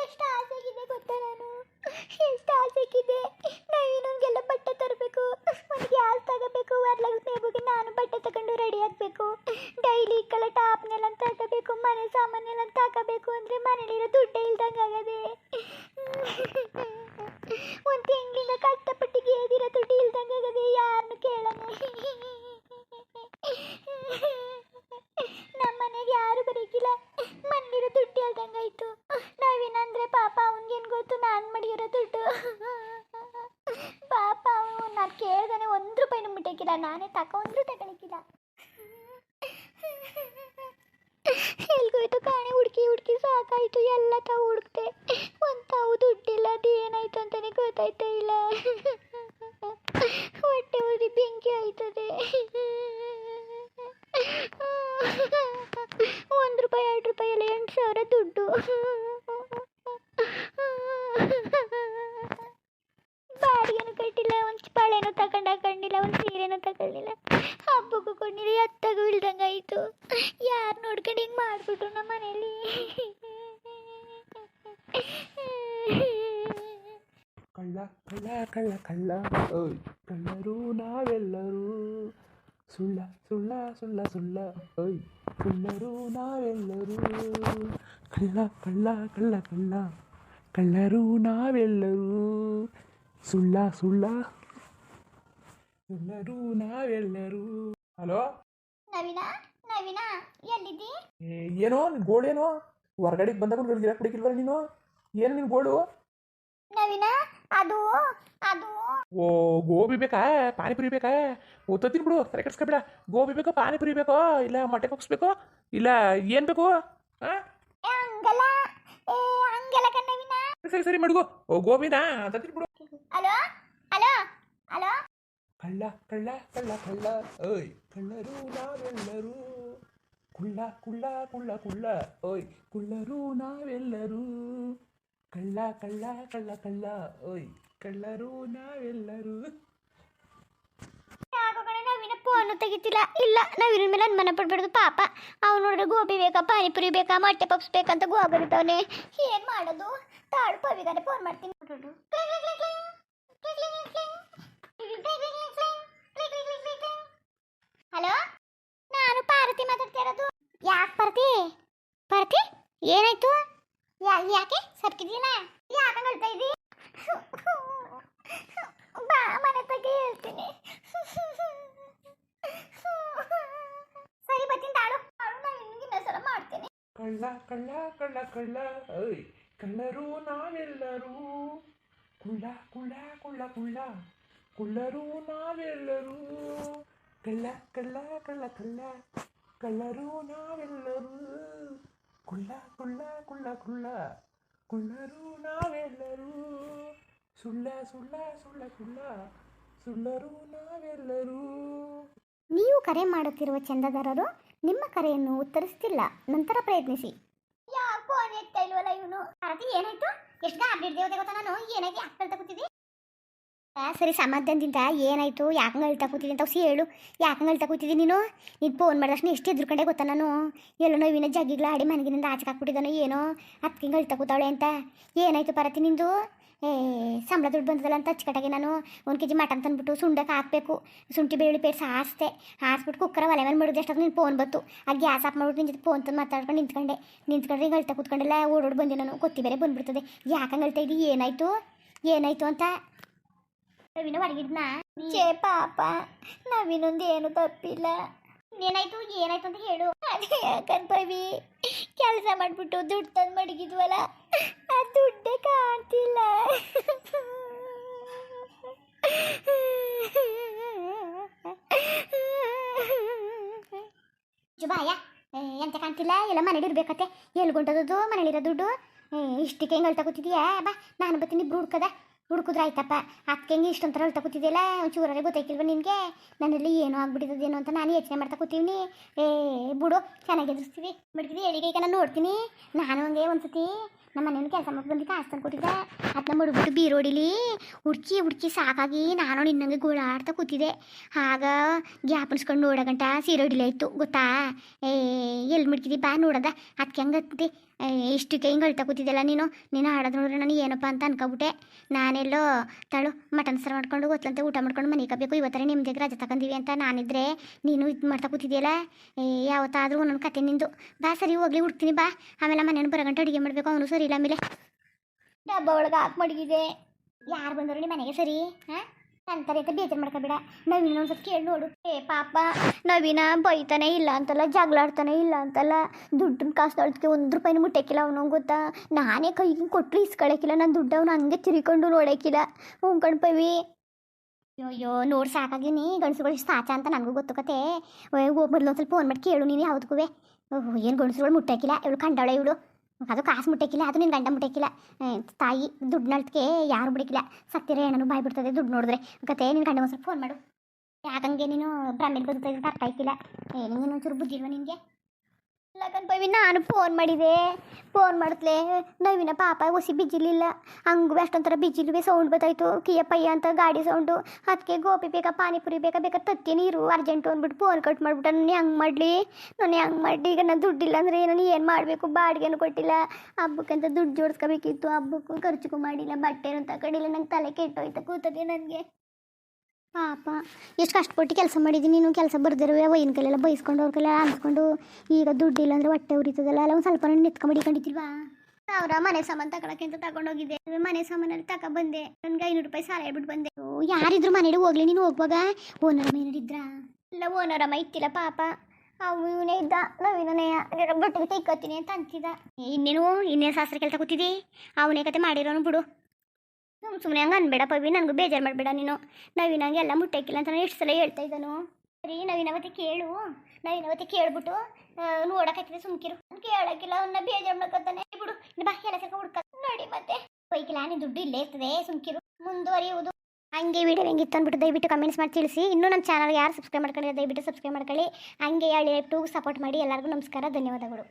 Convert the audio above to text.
ಎಷ್ಟು ಆಸೆಗಿದೆ ಗೊತ್ತಾ ನಾನು? ಎಷ್ಟು ಆಸೆಗಿದೆ? ನವೀನಂಗೆಲ್ಲ ಬಟ್ಟೆ ತರಬೇಕು. ಒಂದು ಗ್ಯಾಸ್ ತಗೋಬೇಕು? ವರಲಕ್ಷ್ಮಿ ಹಬ್ಬಕ್ಕೆ ನಾನು ಬಟ್ಟೆ ತಗೊಂಡು ರೆಡಿ ಆಗಬೇಕು. ಡೈಲಿ ಕಲ ಟಾಪ್ನೆಲ್ಲ ತಗೋಬೇಕು, ಮನೆ ಸಾಮಾನೆಲ್ಲ ತಗೋಬೇಕು ಅಂದರೆ ಮನೇಲಿರೋ ದುಡ್ಡೇ ಇಲ್ದಂಗೆ ಆಗದೆ. ಒಂದು ತಿಂಗಳಿಂದ ಕಷ್ಟಪಟ್ಟು ಗೇದಿರೋ ದುಡ್ಡು ಇಲ್ದಂಗೆ ಆಗದೆ ಯಾರನ್ನು ಕೇಳೋಣ ನಮ್ಮ ಮನೆಗೆ ಯಾರು ಬರೀಕಿಲ್ಲ ಮನೇಲಿರೋ ದುಡ್ಡು ಹೇಳ್ದಂಗಾಯ್ತು ನಾವೇನಂದ್ರೆ ಪಾಪ ಅವನಿಗೇನು ಗೊತ್ತು ನಾನು ಮಾಡಿರೋ ದುಡ್ಡು ಪಾಪ ಅವನು ನಾನು ಕೇಳ್ದಾನೆ ಒಂದು ರೂಪಾಯಿನೂ ಮುಟ್ಟಕ್ಕಿಲ್ಲ ನಾನೇ ತಗೊಂಡ್ರು ತಗೊಳಕ್ಕಿಲ್ಲ ಎಲ್ಗೋಯ್ತು ಕಾಣೆ ಹುಡುಕಿ ಹುಡುಕಿ ಸಾಕಾಯ್ತು ಎಲ್ಲ ತಾವು ಹುಡುಕ್ತೆ ಒಂದು ತಾವು ದುಡ್ಡಿಲ್ಲ, ಅದು ಏನಾಯ್ತು ಅಂತಾನೆ ಗೊತ್ತಾಯ್ತಾ ಇಲ್ಲ. ಹೊಟ್ಟೆ ಉರಿ ಬೆಂಕಿ ಆಯ್ತದೆ. ಒಂದು ರೂಪಾಯಿ, ಎರಡು ರೂಪಾಯಿ ಎಲ್ಲ ಎಂಟು ಸಾವಿರ ದುಡ್ಡು. ಬಾಡಿಗೆನೂ ಕಟ್ಟಿಲ್ಲ, ಒಂದು ಬಾಳೆನೂ ತಗೊಂಡು ಹಾಕೊಂಡಿಲ್ಲ, ಒಂದು ಸೀರೆನೂ ತಗೊಳ್ಳಿಲ್ಲ ಹಬ್ಬಕ್ಕೂ ಕೊಂಡಿಲ್ಲ ಎತ್ತಾಗೂ ಆಯಿತು ಯಾರು ನೋಡ್ಕೊಂಡು ಹಿಂಗೆ ಮಾಡಿಬಿಟ್ರು ನಮ್ಮ ಮನೇಲಿ ಕಳ್ಳ ಕಳ್ಳ ಕಳ್ಳ ಕಳ್ಳ. ಓಯ್. ಕಳ್ಳರು ನಾವೆಲ್ಲರೂ. ಸುಳ್ಳ ಸುಳ್ಳ ಸುಳ್ಳ ಸುಳ್ಳ. ಓಯ್. ಕಳ್ಳರು ನಾವೆಲ್ಲರೂ. ಕಳ್ಳ ಕಳ್ಳ ಕಳ್ಳ ಕಳ್ಳ. ಕಳ್ಳರು ನಾವೆಲ್ಲರೂ. ಸುಳ್ಳ ಸುಳ್ಳ. ಸುಳ್ಳರು ನಾವೆಲ್ಲರೂ. ಹಲೋ? ನವೀನ ನವೀನ ಎಲ್ಲಿದ್ದಿ? ಏನೋ ಗೋಳೇನೋ? ಹೊರಗಡೆಗೆ ಬಂದಾಗ ಗಿಡ ಕುಡಿಕಿಲ್ವಲ್ಲ ನೀನು? ಏನು ನಿನ್ ಗೋಳು? ನವೀನ? ಅದು ಅದು. ಓ ಗೋಬಿ ಬೇಕಾ? ಪಾನಿಪುರಿ ಬೇಕಾ? ಓ ತತ್ತೀನಿ ಬಿಡು ತಲೆ ಕೆಡ್ಸ್ಕೊಬೇಡ. ಗೋಬಿ ಬೇಕೋ ಪಾನಿಪುರಿ ಬೇಕೋ ಇಲ್ಲ ಮೊಟ್ಟೆ ಪಪ್ಸ್ ಬೇಕೋ ಇಲ್ಲ ಏನು ಬೇಕು? ಹಾಂ ಹಂಗಲ್ಲ. ಏ ಹಂಗಲ್ಲ ಸರಿ ಸರಿ ಮಡ್ಗು. ಓ ಗೋಬಿನಾ ತತ್ತೀನಿ ಬಿಡು. ಹಲೋ? ಹಲೋ? ಹಲೋ? ಕಳ್ಳ ಕಳ್ಳ ಕಳ್ಳ ಕಳ್ಳ. ಓಯ್ ಕಳ್ಳರು ನಾವೆಲ್ಲರೂ. ಕುಳ್ಳ ಕುಳ್ಳ ಕುಳ್ಳ ಕುಳ್ಳ. ಓಯ್ ಕುಳ್ಳರು ನಾವೆಲ್ಲರೂ. ಕಳ್ಳ ಕಳ್ಳ ಕಳ್ಳ ಕಳ್ಳ. ಓಯ್, ಕಳ್ಳರು ನಾವೆಲ್ಲರೂ. ಯಾಕೋ ನವೀನ ಫೋನು ತೆಗಿತಿಲ್ಲ. ಇಲ್ಲ ನವೀನ ಮೇಲೆ ಅನುಮಾನ ಪಡ್ಬಾರ್ದು. ಪಾಪ, ಅವ್ನು ನೋಡಿದ್ರೆ ಗೋಬಿ ಬೇಕಾ, ಪಾನಿಪುರಿ ಬೇಕಾ, ಮೊಟ್ಟೆ ಪಪ್ಸ್ ಬೇಕಂತ ಗೋಬರಿತಾವನೆ ಏನ್ ಮಾಡೋದು? ತಾಳು ಪವಿಗಾರೆ ಫೋನ್ ಮಾಡ್ತೀನಿ. ಹಲೋ? ನಾನು ಪಾರ್ವತಿ ಮಾತಾಡ್ತಾ ಇರೋದು. ಯಾಕೆ ಪಾರ್ತಿ ಪಾರ್ತಿ ಏನಾಯ್ತು? ಯಾ- ಯಾಕೆ ಸರ್ಕಿದೀನ ಯಾಕೆ ಹೇಳ್ತಾ ಇದ್ದೀ ಬಾ ಮನೆ ಬಗ್ಗೆ ಹೇಳ್ತೀನಿ ಸರಿ ಬರ್ತೀನಿ ತಾಳು ತಾಳು ನಾನು ನಿನಗೆ ಸಲ ಮಾಡ್ತೇನೆ ಕಳ್ಳ ಕಳ್ಳ ಕಳ್ಳ ಕಳ್ಳ ಓಯ್ ಕಳ್ಳರು ನಾವೆಲ್ಲರೂ ಕುಳ್ಳ ಕುಳ್ಳ ಕುಳ್ಳ ಕುಳ್ಳ ಕುಳ್ಳರು ನಾವೆಲ್ಲರೂ ಕಳ್ಳ ಕಳ್ಳ ಕಳ್ಳ ಕಳ್ಳ ಕಳ್ಳರು ನಾವೆಲ್ಲರೂ ಕುಳ್ಳ ಕುಳ್ಳ ಕುಳ್ಳ ಕುಳ್ಳ ಕುಳ್ಳರು ನಾವೆಲ್ಲರೂ. ಸುಳ್ಳ ಸುಳ್ಳ ಸುಳ್ಳ ಸುಳ್ಳ. ಸುಳ್ಳರು ನಾವೆಲ್ಲರೂ. ನೀವು ಕರೆ ಮಾಡುತ್ತಿರುವ ಚಂದದಾರರು ನಿಮ್ಮ ಕರೆಯನ್ನು ಉತ್ತರಿಸುತ್ತಿಲ್ಲ ನಂತರ ಪ್ರಯತ್ನಿಸಿ. ಯಾಕೋ ಎತ್ತಾ ಇಲ್ವಲ್ಲ ಇವನು? ಅದಕ್ಕೆ ಏನಾಯ್ತು? ಎಷ್ಟು ಗಾಬರಿ ದೇವತೆ ಗೊತ್ತಾ ನಾನು? ಏನಾಗಿ ಆಗ್ತಾ ಕೂತಿದ್ದಿ? ಆ, ಸರಿ ಸಮಾಧಾನದಿಂದ ಏನಾಯ್ತು? ಯಾಕಂಗೆ ಹೇಳ್ತಾ ಕೂತಿದ್ದೀನಿ ಅಂತ ಸಿ ಹೇಳು. ಯಾಕಂಗೆ ಹೇಳ್ತಾ ಕೂತಿದ್ದೀನಿ ನೀನು? ನೀನು ಫೋನ್ ಮಾಡಿದಷ್ಟು ಎಷ್ಟು ಎದ್ರುಕೊಂಡೆ ಗೊತ್ತಾ ನಾನು? ಎಲ್ಲೋ ನೋವಿನ ಜಗ್ಗಿಗಳ ಆಡಿ ಮನೆಗಿನಿಂದ ಆಚೆ ಹಾಕ್ಬಿಟ್ಟಿದ್ದಾನೋ ಏನೋ? ಅದಕ್ಕೆ ಹೇಳ್ತಾ ಕೂತಾವಳೆ ಅಂತ. ಏನಾಯ್ತು ಪರತಿ ನಿಂದು? ಏ ಸಂಬಳ ದುಡ್ಡು ಬಂದದಲ್ಲ ಅಂತ ಅಚ್ಚುಕಟ್ಟಾಗಿ ನಾನು. ಒಂದು ಕೆ ಜಿ ಮಟನ್ ತಂದ್ಬಿಟ್ಟು ಸುಂಡಕ್ಕೆ ಹಾಕಬೇಕು. ಶುಂಠಿ ಬೆಳ್ಳುಳ್ಳಿ ಪೇಸ್ಟ್ ಹಾರಿಸ್ದೆ. ಹಾಸ್ಬಿಟ್ಟು ಕುಕ್ಕರ ಒಲೆ ಮೇಲೆ ಮಾಡಿದ್ರೆ ಅಷ್ಟಾಗ ನೀನು ಫೋನ್ ಬಂತು. ಆ ಗ್ಯಾಸ್ ಆಫ್ ಮಾಡ್ಬಿಟ್ಟು ನಿಂತು ಫೋನ್ ತಂದು ಮಾತಾಡ್ಕೊಂಡು ನಿಂತ್ಕೊಂಡೆ. ನಿಂತ್ಕೊಂಡ್ರೆ ಹಿಂಗೆ ಅಳ್ತಾ ಕೂತ್ಕೊಂಡೆಲ್ಲ ಓಡೋಡಿ ಬಂದೆ ನಾನು. ಕೊತ್ತಿ ಬೇರೆ ಬಂದ್ಬಿಡ್ತದೆ. ಯಾಕಂಗೆ ಅಳ್ತಾ ಇದ್ದಿ? ಏನಾಯಿತು? ಏನಾಯಿತು ಅಂತ? ನವೀನ ಹೊರಗಿಡ್ನ ಚೇ ಪಾಪ ನವೀನೊಂದು ಏನು ತಪ್ಪಿಲ್ಲ. ಏನಾಯ್ತು? ಏನಾಯ್ತು ಅಂತ ಹೇಳು. ಅದೇ ಯಾಕಂತ ಪವಿ ಕೆಲಸ ಮಾಡ್ಬಿಟ್ಟು ದುಡ್ಡು ತಂದು ಮಡಗಿದ್ವಲ್ಲ ಆ ದುಡ್ಡೇ ಕಾಣ್ತಿಲ್ಲ. ಜುಬಾಯ ಎಂತ ಕಾಣ್ತಿಲ್ಲ? ಎಲ್ಲ ಮನೇಲಿ ಇರ್ಬೇಕತ್ತೆ. ಎಲ್ಲಿ ಗುಂಟದದು ಮನೇಲಿರೋ ದುಡ್ಡು? ಇಷ್ಟಕ್ಕೆ ಹೆಂಗಲ್ ತಗೋತಿದ್ಯಾ ಬಾ ನಾನು ಬರ್ತೀನಿ ಇಬ್ರು ಹುಡ್ಕದ ಹುಡುಕಿದ್ರೆ ಆಯ್ತಪ್ಪ ಅದಕ್ಕೆ ಹೆಂಗೆ ಇಷ್ಟೊಂಥರ ಅಳ್ತಾ ಕೂತಿದ್ದೆಲ್ಲ ಒಂಚೂರೇ ಗೊತ್ತಾಯ್ತಿಲ್ವ ನಿನಗೆ? ನನ್ನಲ್ಲಿ ಏನೋ ಆಗ್ಬಿಟ್ಟಿದ್ದೇನೋ ಅಂತ ನಾನು ಯೋಚನೆ ಮಾಡ್ತಾ ಕೂತೀವಿ ಏ, ಬಿಡು, ಚೆನ್ನಾಗಿ ಎದುರಿಸ್ತೀವಿ. ಬಿಡ್ತೀವಿ ಹೇಳಿಗೆ ಈಗ ನಾನು ನೋಡ್ತೀನಿ. ನಾನು ಹಂಗೆ ಒಂದ್ಸತಿ ನಮ್ಮ ಮನೇಲಿ ಕೆಲಸ ಮಾಡ್ಕೊಂಡು ಕಾಸು ಕೊಟ್ಟಿದ್ದೆ ಅದನ್ನ ಮುಡ್ಬಿಟ್ಟು ಬೀರೋಡಿಲಿ ಹುಡ್ಕಿ ಹುಡ್ಕಿ ಸಾಕಾಗಿ ನಾನು ನಿನ್ನಂಗೆ ಗೋಳಾಡ್ತಾ ಕೂತಿದ್ದೆ. ಆಗ ಗ್ಯಾಪನ್ಸ್ಕೊಂಡು ನೋಡಗಂಟ ಸೀರೆ ಇತ್ತು, ಗೊತ್ತಾ? ಏ ಎಲ್ಲಿ ಮುಡ್ಕಿದಿ ಬಾ ನೋಡದ. ಅದಕ್ಕೆ ಹಂಗತ್ತೆ ಇಷ್ಟಕ್ಕೆ ಹಿಂಗೆ ಅಳ್ತಾ ಕೂತಿದ್ದೆಲ್ಲ ನೀನು? ನೀನು ಆಡೋದು ನೋಡ್ರೆ ನನಗೆ ಏನಪ್ಪ ಅಂತ ಅನ್ಕೊಬಿಟ್ಟೆ. ನಾನೆಲ್ಲೋ, ತಳು, ಮಟನ್ ಸರ್ ಮಾಡ್ಕೊಂಡು ಗೊತ್ತಂತೆ ಊಟ ಮಾಡ್ಕೊಂಡು ಮನೆ ಕಬೇಕು ಇವತ್ತರ ನಿಮ್ಗೆ ರಜೆ ತಗೊಂಡಿವಿ ಅಂತ ನಾನಿದ್ರೆ ನೀನು ಇದು ಮಾಡ್ತಾ ಕೂತಿದ್ದೀಯಲ್ಲ ಏ, ಯಾವತ್ತಾದರೂ ಒಂದೊಂದು ಕತೆ ನಿಂದು. ಬಾ ಸರಿ ಹೋಗ್ಲಿ, ಹುಡ್ತೀನಿ ಬಾ. ಆಮೇಲೆ ಮನೇನು ಬರೋ ಗಂಟೆ ಅಡುಗೆ ಮಾಡಬೇಕು, ಅವನು ಸರಿ ಆಮೇಲೆ ಡಬ್ಬ ಒಳಗೆ ಹಾಕಿ ಮಡಗಿದೆ. ಯಾರು ಬಂದರು ನಿಮ್ಮ ಮನೆಗೆ ಸರಿ, ಹಾಂ? ಅಂತಾರೆ ಅಂತ ಬೇಜಾರು ಮಾಡ್ಕೊಬೇಡ ನವೀನ ಒಂದ್ಸತಿ ಕೇಳಿ ನೋಡು. ಏ, ಪಾಪ, ನವೀನ ಬೈತಾನೆ ಇಲ್ಲ ಅಂತಲ್ಲ ಜಗಳಾಡ್ತಾನೆ ಇಲ್ಲ ಅಂತಲ್ಲ. ದುಡ್ಡು ಕಾಸು ತೊಳ್ದಕ್ಕೆ ಒಂದು ರೂಪಾಯಿನ ಮುಟ್ಟಕ್ಕಿಲ್ಲ ಅವನು ಗೊತ್ತಾ? ನಾನೇ ಕೈಗೆ ಕೊಟ್ಟರು ಇಸ್ಕೊಳಕ್ಕಿಲ್ಲ ನನ್ನ ದುಡ್ಡು ಅವ್ನು ಹಂಗೆ ತಿರ್ಕೊಂಡು ನೋಡಕ್ಕಿಲ್ಲ ಹ್ಞೂ ಕಣ್ಪವಿ ಅಯ್ಯೋ ನೋಡಿ ಸಾಕಾಗಿನಿ ಗಣಸುಗಳು ಸಾಚ ಅಂತ ನನಗೂ ಗೊತ್ತು ಕತೆ. ಮೊದಲು ಒಂದು ಸ್ವಲ್ಪ ಫೋನ್ ಮಾಡಿ ಕೇಳು ನೀನು ಯಾವುದಕ್ಕೂ ಏನು ಗಣಸುಗಳು ಮುಟ್ಟಾಕಿಲ್ಲ ಇವಳು ಕಂಡವಳೆ ಇವಳು. ಅದು ಕಾಸು ಮುಟ್ಟಕ್ಕಿಲ್ಲ ಅದು ನಿನ್ನ ಗಂಡ ಮುಟ್ಟಕ್ಕಿಲ್ಲ ತಾಯಿ ದುಡ್ಡು ನಳ್ತಕ್ಕೆ ಯಾರು ಬಿಡಕ್ಕಿಲ್ಲ ಸತ್ತಿರ ಏನೋ ಬಾಯ್ ಬಿಡ್ತದೆ ದುಡ್ಡು ನೋಡಿದ್ರೆ. ಕತೆ ನಿನ್ನ ಗಂಡ ಮೊಸರು ಫೋನ್ ಮಾಡು. ಯಾಕಂಗೆ ನೀನು ಬ್ರಾಹ್ಮಣ ಬದುಕ್ತಾ ಇದ್ರೆ ಅರ್ಥ ಆಯ್ತಿಲ್ಲ. ನಿಂಗೆ ಒಂಚೂರು ಬುದ್ಧಿ ಇಲ್ವಾ ನಿನಗೆ ಇಲ್ಲ ಕಣ್ಪವಿ ನಾನು ಫೋನ್ ಮಾಡಿದೆ. ಫೋನ್ ಮಾಡ್ತಲೇ, ನವೀನ ಪಾಪ ಒಸಿ ಬಿಜಿಲಿಲ್ಲ ಹಂಗೂ ಅಷ್ಟೊಂಥರ ಬಿಜ್ಜಿಲ್ವೇ ಸೌಂಡ್ ಬತ್ತಾಯ್ತು ಕಿಯ ಪಯ್ಯ ಅಂತ ಗಾಡಿ ಸೌಂಡು ಅದಕ್ಕೆ ಗೋಪಿ ಬೇಕಾ ಪಾನಿಪುರಿ ಬೇಕಾ ಬೇಕಾ ತತ್ತಿ ನೀರು ಅರ್ಜೆಂಟು ಅಂದ್ಬಿಟ್ಟು ಫೋನ್ ಕಟ್ ಮಾಡ್ಬಿಟ್ಟು. ನಾನು ಹೆಂಗೆ ಮಾಡಲಿ? ನಾನು ಹೆಂಗೆ ಮಾಡಲಿ? ಈಗ ನಾನು ದುಡ್ಡಿಲ್ಲ ಅಂದರೆ ನಾನು ಏನು ಮಾಡಬೇಕು? ಬಾಡಿಗೆನೂ ಕೊಟ್ಟಿಲ್ಲ. ಹಬ್ಬಕ್ಕಂತ ದುಡ್ಡು ಜೋಡಿಸ್ಕೋಬೇಕಿತ್ತು. ಹಬ್ಬಕ್ಕೂ ಖರ್ಚುಗೂ ಮಾಡಿಲ್ಲ. ಬಟ್ಟೆನೂ ತಗೊಂಡಿಲ್ಲ. ನಂಗೆ ತಲೆ ಕೆಟ್ಟೋಯ್ತು. ಕೂತದೆ ನನಗೆ. ಪಾಪ ಎಷ್ಟು ಕಷ್ಟಪಟ್ಟು ಕೆಲಸ ಮಾಡಿದ್ದೀನಿ ನೀನು ಕೆಲಸ ಬರ್ದಿರುವೆ ವೈನ್ ಕೈಲೆಲ್ಲ ಬೈಸ್ಕೊಂಡು ಅವ್ರ ಕೈಲೆಲ್ಲ ಅನ್ಸ್ಕೊಂಡು ಈಗ ದುಡ್ಡಿಲ್ಲ ಅಂದರೆ ಹೊಟ್ಟೆ ಉರಿತದಲ್ಲ ಅಲ್ಲ ಒಂದು ಸ್ವಲ್ಪ ನಿತ್ಕೊಂಬಿಡಿಕೊಂಡಿದ್ದಿಲ್ವಾ ಸಾವಿರ ಮನೆ ಸಾಮಾನು ತಗೊಳಕ್ಕಿಂತ ತಗೊಂಡೋಗಿದ್ದೆ. ಮನೆ ಸಾಮಾನಲ್ಲಿ ತಕ ಬಂದೆ. ನನ್ಗೆ ಐನೂರು ರೂಪಾಯಿ ಸಾಲ ಹೇಳ್ಬಿಟ್ಟು ಬಂದೆ. ಯಾರಿದ್ರು ಮನೆಗೆ ಹೋಗ್ಲಿ ನೀನು ಹೋಗುವಾಗ ಓನರ್ ಮೇನಿದ್ರ ಇಲ್ಲ ಓನರ್ ಅಮ್ಮ ಇತ್ತಿಲ್ಲ ಪಾಪ. ಅವು ಇವನೇ ಇದ್ದ ನವೀನೇ ಬಟ್ಟೆಗೆ ತೆಗ್ಕೊತೀನಿ ಅಂತ ಅಂತಿದ್ದ. ಇನ್ನೇನು ಇನ್ನೇನು ಶಾಸ್ತ್ರ ಕೆಲಸ ಕೂತಿದ್ದಿ ಅವನೇ ಕತೆ ಮಾಡಿರೋನು ಬಿಡು. ಸುಮ್ಮನೆ ಸುಮ್ಮನೆ ಹಂಗೆ ಅನ್ಬೇಡ, ಪವಿ. ನನಗೂ ಬೇಜಾರು ಮಾಡಬೇಡ ನೀನು. ನವೀನಂಗೆ ಎಲ್ಲ ಮುಟ್ಟಾಕಿಲ್ಲ ಅಂತ ನಾನು ಎಷ್ಟು ಸಲ ಹೇಳ್ತಾ ಇದ್ದಾನು. ಸರಿ ನವೀನವತಿ ಕೇಳು. ನವೀನವತಿ ಕೇಳ್ಬಿಟ್ಟು ನೋಡಕತ್ತಿದೆ ಸುಮ್ಕಿರು. ಕೇಳಕ್ಕಿಲ್ಲ ಅವನ್ನ ಬೇಜಾರು ಮಾಡ್ಕೊತಾನೆ. ಬಿಡು ಬಾ, ಎಲ್ಲ ಸೇರ್ಕೊಂಡು ಹುಡ್ಕ. ನೋಡಿ ಮತ್ತೆ. ಬೈಕಿಲ್ಲ ನೀನು ದುಡ್ಡು ಇಲ್ಲೇ ಇರ್ತದೆ, ಸುಮ್ಕಿರು. ಮುಂದುವರಿಯುವುದು. ಹಂಗೆ ವಿಡಿಯೋ ಹೆಂಗಿತ್ತು ಅಂದ್ಬಿಟ್ಟು ದಯವಿಟ್ಟು ಕಮೆಂಟ್ಸ್ ಮಾಡಿ ತಿಳಿಸಿ. ಇನ್ನೂ ನಮ್ಮ ಚಾನಲ್ ಯಾರು ಸಬ್ಸ್ಕ್ರೈಬ್ ಮಾಡ್ಕೊಂಡಿಲ್ಲ, ದಯವಿಟ್ಟು ಸಬ್ಸ್ಕ್ರೈಬ್ ಮಾಡ್ಕೊಳ್ಳಿ. ಹಂಗೆ ಹೇಳಿ ಟೂ ಸಪೋರ್ಟ್ ಮಾಡಿ ಎಲ್ಲರಿಗೂ ನಮಸ್ಕಾರ, ಧನ್ಯವಾದಗಳು.